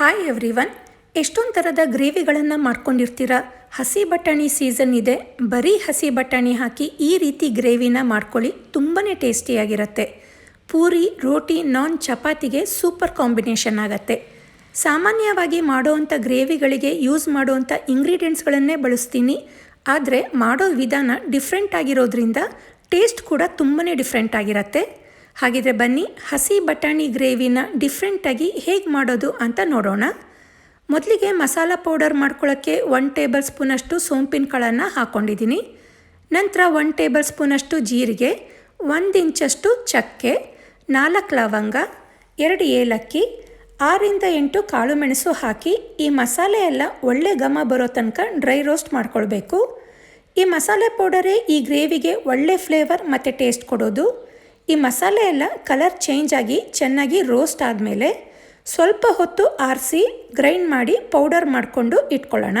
Hi everyone ಎಷ್ಟೊಂದು ಥರದ ಗ್ರೇವಿಗಳನ್ನು ಮಾಡ್ಕೊಂಡಿರ್ತೀರ? ಹಸಿ ಬಟಾಣಿ ಸೀಸನ್ ಇದೆ. ಬರೀ ಹಸಿ ಬಟಾಣಿ ಹಾಕಿ ಈ ರೀತಿ ಗ್ರೇವಿನ ಮಾಡ್ಕೊಳ್ಳಿ. ತುಂಬಾ ಟೇಸ್ಟಿಯಾಗಿರುತ್ತೆ ಪೂರಿ, ರೋಟಿ, ನಾನ್ ಚಪಾತಿಗೆ ಸೂಪರ್ ಕಾಂಬಿನೇಷನ್ ಆಗುತ್ತೆ. ಸಾಮಾನ್ಯವಾಗಿ ಮಾಡೋವಂಥ ಗ್ರೇವಿಗಳಿಗೆ ಯೂಸ್ ಮಾಡುವಂಥ ಇಂಗ್ರೀಡಿಯೆಂಟ್ಸ್ಗಳನ್ನೇ ಬಳಸ್ತೀನಿ. ಆದರೆ ಮಾಡೋ ವಿಧಾನ ಡಿಫ್ರೆಂಟ್ ಆಗಿರೋದ್ರಿಂದ ಟೇಸ್ಟ್ ಕೂಡ ತುಂಬಾ ಡಿಫ್ರೆಂಟ್ ಆಗಿರುತ್ತೆ. ಹಾಗಿದ್ರೆ ಬನ್ನಿ, ಹಸಿ ಬಟಾಣಿ ಗ್ರೇವಿನ ಡಿಫ್ರೆಂಟಾಗಿ ಹೇಗೆ ಮಾಡೋದು ಅಂತ ನೋಡೋಣ. ಮೊದಲಿಗೆ ಮಸಾಲ ಪೌಡರ್ ಮಾಡ್ಕೊಳ್ಳೋಕ್ಕೆ ಒನ್ ಟೇಬಲ್ ಸ್ಪೂನಷ್ಟು ಸೋಂಪಿನ ಕಾಳನ್ನು ಹಾಕ್ಕೊಂಡಿದ್ದೀನಿ ನಂತರ ಒನ್ ಟೇಬಲ್ ಸ್ಪೂನಷ್ಟು ಜೀರಿಗೆ, ಒಂದು ಇಂಚಷ್ಟು ಚಕ್ಕೆ, ನಾಲ್ಕು ಲವಂಗ, ಎರಡು ಏಲಕ್ಕಿ, ಆರಿಂದ ಎಂಟು ಕಾಳು ಮೆಣಸು ಹಾಕಿ ಈ ಮಸಾಲೆ ಎಲ್ಲ ಒಳ್ಳೆ ಘಮ ಬರೋ ತನಕ ಡ್ರೈ ರೋಸ್ಟ್ ಮಾಡ್ಕೊಳ್ಬೇಕು. ಈ ಮಸಾಲೆ ಪೌಡರೇ ಈ ಗ್ರೇವಿಗೆ ಒಳ್ಳೆ ಫ್ಲೇವರ್ ಮತ್ತು ಟೇಸ್ಟ್ ಕೊಡೋದು. ಈ ಮಸಾಲೆ ಎಲ್ಲ ಕಲರ್ ಚೇಂಜ್ ಆಗಿ ಚೆನ್ನಾಗಿ ರೋಸ್ಟ್ ಆದಮೇಲೆ ಸ್ವಲ್ಪ ಹೊತ್ತು ಆರಿಸಿ ಗ್ರೈಂಡ್ ಮಾಡಿ ಪೌಡರ್ ಮಾಡಿಕೊಂಡು ಇಟ್ಕೊಳ್ಳೋಣ.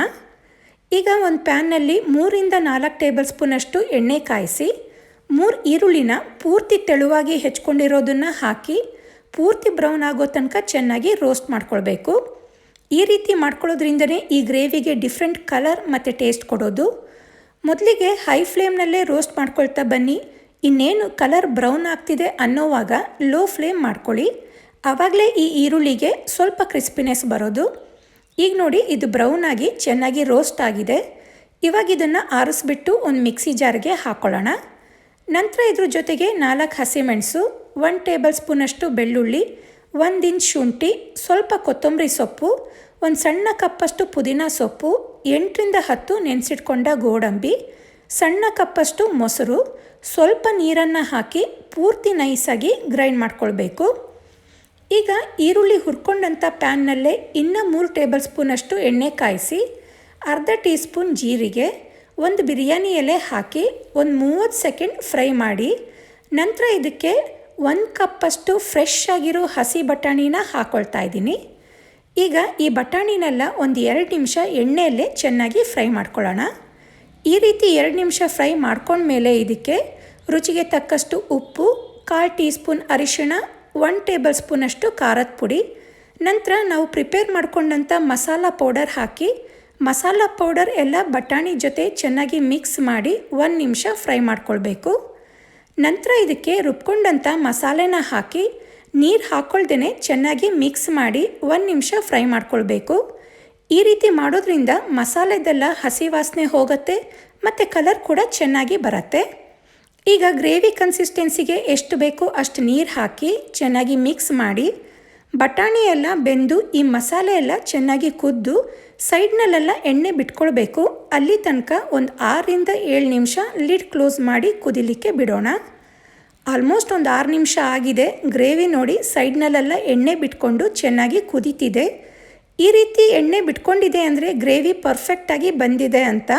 ಈಗ ಒಂದು ಪ್ಯಾನ್ನಲ್ಲಿ ಮೂರಿಂದ ನಾಲ್ಕು ಟೇಬಲ್ ಸ್ಪೂನಷ್ಟು ಎಣ್ಣೆ ಕಾಯಿಸಿ, ಮೂರು ಈರುಳ್ಳಿನ ಪೂರ್ತಿ ತೆಳುವಾಗಿ ಹೆಚ್ಕೊಂಡಿರೋದನ್ನು ಹಾಕಿ, ಪೂರ್ತಿ ಬ್ರೌನ್ ಆಗೋ ತನಕ ಚೆನ್ನಾಗಿ ರೋಸ್ಟ್ ಮಾಡ್ಕೊಳ್ಬೇಕು. ಈ ರೀತಿ ಮಾಡ್ಕೊಳ್ಳೋದ್ರಿಂದನೇ ಈ ಗ್ರೇವಿಗೆ ಡಿಫ್ರೆಂಟ್ ಕಲರ್ ಮತ್ತು ಟೇಸ್ಟ್ ಕೊಡೋದು. ಮೊದಲಿಗೆ ಹೈ ಫ್ಲೇಮ್ನಲ್ಲೇ ರೋಸ್ಟ್ ಮಾಡ್ಕೊಳ್ತಾ ಬನ್ನಿ. ಇನ್ನೇನು ಕಲರ್ ಬ್ರೌನ್ ಆಗ್ತಿದೆ ಅನ್ನೋವಾಗ ಲೋ ಫ್ಲೇಮ್ ಮಾಡ್ಕೊಳ್ಳಿ. ಆವಾಗಲೇ ಈ ಈರುಳ್ಳಿಗೆ ಸ್ವಲ್ಪ ಕ್ರಿಸ್ಪಿನೆಸ್ ಬರೋದು. ಈಗ ನೋಡಿ ಇದು ಬ್ರೌನ್ ಆಗಿ ಚೆನ್ನಾಗಿ ರೋಸ್ಟ್ ಆಗಿದೆ. ಇವಾಗ ಇದನ್ನು ಆರಿಸ್ಬಿಟ್ಟು ಒಂದು ಮಿಕ್ಸಿ ಜಾರ್ಗೆ ಹಾಕೊಳ್ಳೋಣ. ನಂತರ ಇದ್ರ ಜೊತೆಗೆ ನಾಲ್ಕು ಹಸಿಮೆಣಸು ಒನ್ ಟೇಬಲ್ ಸ್ಪೂನಷ್ಟು ಬೆಳ್ಳುಳ್ಳಿ, ಒಂದು ಇಂಚ್ ಶುಂಠಿ, ಸ್ವಲ್ಪ ಕೊತ್ತಂಬರಿ ಸೊಪ್ಪು, ಒಂದು ಸಣ್ಣ ಕಪ್ಪಷ್ಟು ಪುದೀನ ಸೊಪ್ಪು, ಎಂಟರಿಂದ ಹತ್ತು ನೆನೆಸಿಟ್ಕೊಂಡ ಗೋಡಂಬಿ ಸಣ್ಣ ಕಪ್ಪಷ್ಟು ಮೊಸರು, ಸ್ವಲ್ಪ ನೀರನ್ನು ಹಾಕಿ ಪೂರ್ತಿ ನೈಸಾಗಿ ಗ್ರೈಂಡ್ ಮಾಡ್ಕೊಳ್ಬೇಕು. ಈಗ ಈರುಳ್ಳಿ ಹುರ್ಕೊಂಡಂಥ ಪ್ಯಾನ್ನಲ್ಲೇ ಇನ್ನೂ ಮೂರು ಟೇಬಲ್ ಸ್ಪೂನಷ್ಟು ಎಣ್ಣೆ ಕಾಯಿಸಿ, ಅರ್ಧ ಟೀ ಸ್ಪೂನ್ ಜೀರಿಗೆ, ಒಂದು ಬಿರಿಯಾನಿ ಎಲೆ ಹಾಕಿ ಒಂದು ಮೂವತ್ತು ಸೆಕೆಂಡ್ ಫ್ರೈ ಮಾಡಿ, ನಂತರ ಇದಕ್ಕೆ ಒಂದು ಕಪ್ಪಷ್ಟು ಫ್ರೆಶ್ ಆಗಿರೋ ಹಸಿ ಬಟಾಣಿನ ಹಾಕ್ಕೊಳ್ತಾ ಇದ್ದೀನಿ. ಈಗ ಈ ಬಟಾಣಿನೆಲ್ಲ ಒಂದು ಎರಡು ನಿಮಿಷ ಎಣ್ಣೆಯಲ್ಲೇ ಚೆನ್ನಾಗಿ ಫ್ರೈ ಮಾಡ್ಕೊಳ್ಳೋಣ. ಈ ರೀತಿ ಎರಡು ನಿಮಿಷ ಫ್ರೈ ಮಾಡ್ಕೊಂಡ್ಮೇಲೆ ಇದಕ್ಕೆ ರುಚಿಗೆ ತಕ್ಕಷ್ಟು ಉಪ್ಪು, ಕಾಲು ಟೀ ಸ್ಪೂನ್ ಅರಿಶಿಣ, ಒನ್ ಟೇಬಲ್ ಸ್ಪೂನಷ್ಟು ಖಾರದ ಪುಡಿ. ನಂತರ ನಾವು ಪ್ರಿಪೇರ್ ಮಾಡ್ಕೊಂಡಂಥ ಮಸಾಲ ಪೌಡರ್ ಹಾಕಿ, ಮಸಾಲ ಪೌಡರ್ ಎಲ್ಲ ಬಟಾಣಿ ಜೊತೆ ಚೆನ್ನಾಗಿ ಮಿಕ್ಸ್ ಮಾಡಿ ಒಂದು ನಿಮಿಷ ಫ್ರೈ ಮಾಡ್ಕೊಳ್ಬೇಕು. ನಂತರ ಇದಕ್ಕೆ ರುಬ್ಕೊಂಡಂಥ ಮಸಾಲೆನ ಹಾಕಿ, ನೀರು ಹಾಕ್ಕೊಳ್ದೇ ಚೆನ್ನಾಗಿ ಮಿಕ್ಸ್ ಮಾಡಿ ಒಂದು ನಿಮಿಷ ಫ್ರೈ ಮಾಡ್ಕೊಳ್ಬೇಕು. ಈ ರೀತಿ ಮಾಡೋದ್ರಿಂದ ಮಸಾಲೆದೆಲ್ಲ ಹಸಿ ವಾಸನೆ ಹೋಗುತ್ತೆ, ಮತ್ತು ಕಲರ್ ಕೂಡ ಚೆನ್ನಾಗಿ ಬರುತ್ತೆ. ಈಗ ಗ್ರೇವಿ ಕನ್ಸಿಸ್ಟೆನ್ಸಿಗೆ ಎಷ್ಟು ಬೇಕೋ ಅಷ್ಟು ನೀರು ಹಾಕಿ ಚೆನ್ನಾಗಿ ಮಿಕ್ಸ್ ಮಾಡಿ ಬಟಾಣಿ ಎಲ್ಲ ಬೆಂದು ಈ ಮಸಾಲೆ ಎಲ್ಲ ಚೆನ್ನಾಗಿ ಕುದ್ದು ಸೈಡ್ನಲ್ಲೆಲ್ಲ ಎಣ್ಣೆ ಬಿಟ್ಕೊಳ್ಬೇಕು. ಅಲ್ಲಿ ತನಕ ಒಂದು ಆರರಿಂದ ಏಳು ನಿಮಿಷ ಲಿಡ್ ಕ್ಲೋಸ್ ಮಾಡಿ ಕುದಿಲಿಕ್ಕೆ ಬಿಡೋಣ. ಆಲ್ಮೋಸ್ಟ್ ಒಂದು ಆರು ನಿಮಿಷ ಆಗಿದೆ. ಗ್ರೇವಿ ನೋಡಿ ಸೈಡ್ನಲ್ಲೆಲ್ಲ ಎಣ್ಣೆ ಬಿಟ್ಕೊಂಡು ಚೆನ್ನಾಗಿ ಕುದೀತಿದೆ. ಈ ರೀತಿ ಎಣ್ಣೆ ಬಿಟ್ಕೊಂಡಿದೆ ಅಂದರೆ ಗ್ರೇವಿ ಪರ್ಫೆಕ್ಟಾಗಿ ಬಂದಿದೆ ಅಂತ.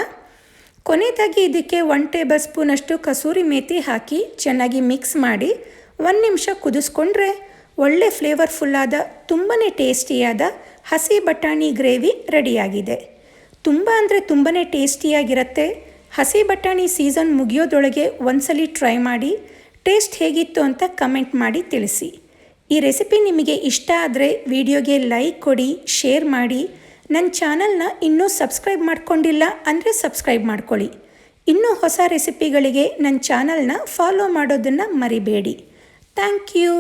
ಕೊನೆಯದಾಗಿ ಇದಕ್ಕೆ ಒನ್ ಟೇಬಲ್ ಸ್ಪೂನಷ್ಟು ಕಸೂರಿ ಮೇಥಿ ಹಾಕಿ ಚೆನ್ನಾಗಿ ಮಿಕ್ಸ್ ಮಾಡಿ ಒಂದು ನಿಮಿಷ ಕುದಿಸ್ಕೊಂಡ್ರೆ ಒಳ್ಳೆ ಫ್ಲೇವರ್ಫುಲ್ಲಾದ ತುಂಬಾ ಟೇಸ್ಟಿಯಾದ ಹಸಿ ಬಟಾಣಿ ಗ್ರೇವಿ ರೆಡಿಯಾಗಿದೆ. ತುಂಬ ಅಂದರೆ ತುಂಬಾ ಟೇಸ್ಟಿಯಾಗಿರುತ್ತೆ ಹಸಿ ಬಟಾಣಿ ಸೀಸನ್ ಮುಗಿಯೋದೊಳಗೆ ಒಂದ್ಸಲಿ ಟ್ರೈ ಮಾಡಿ ಟೇಸ್ಟ್ ಹೇಗಿತ್ತು ಅಂತ ಕಮೆಂಟ್ ಮಾಡಿ ತಿಳಿಸಿ. ಈ ರೆಸಿಪಿ ನಿಮಗೆ ಇಷ್ಟ ಆದರೆ ವಿಡಿಯೋಗೆ ಲೈಕ್ ಕೊಡಿ, ಶೇರ್ ಮಾಡಿ. ನನ್ನ ಚಾನಲ್ನ ಇನ್ನೂ ಸಬ್ಸ್ಕ್ರೈಬ್ ಮಾಡ್ಕೊಂಡಿಲ್ಲ ಅಂದರೆ ಸಬ್ಸ್ಕ್ರೈಬ್ ಮಾಡ್ಕೊಳ್ಳಿ. ಇನ್ನೂ ಹೊಸ ರೆಸಿಪಿಗಳಿಗೆ ನನ್ನ ಚಾನಲ್ನ ಫಾಲೋ ಮಾಡೋದನ್ನು ಮರಿಬೇಡಿ. Thank you.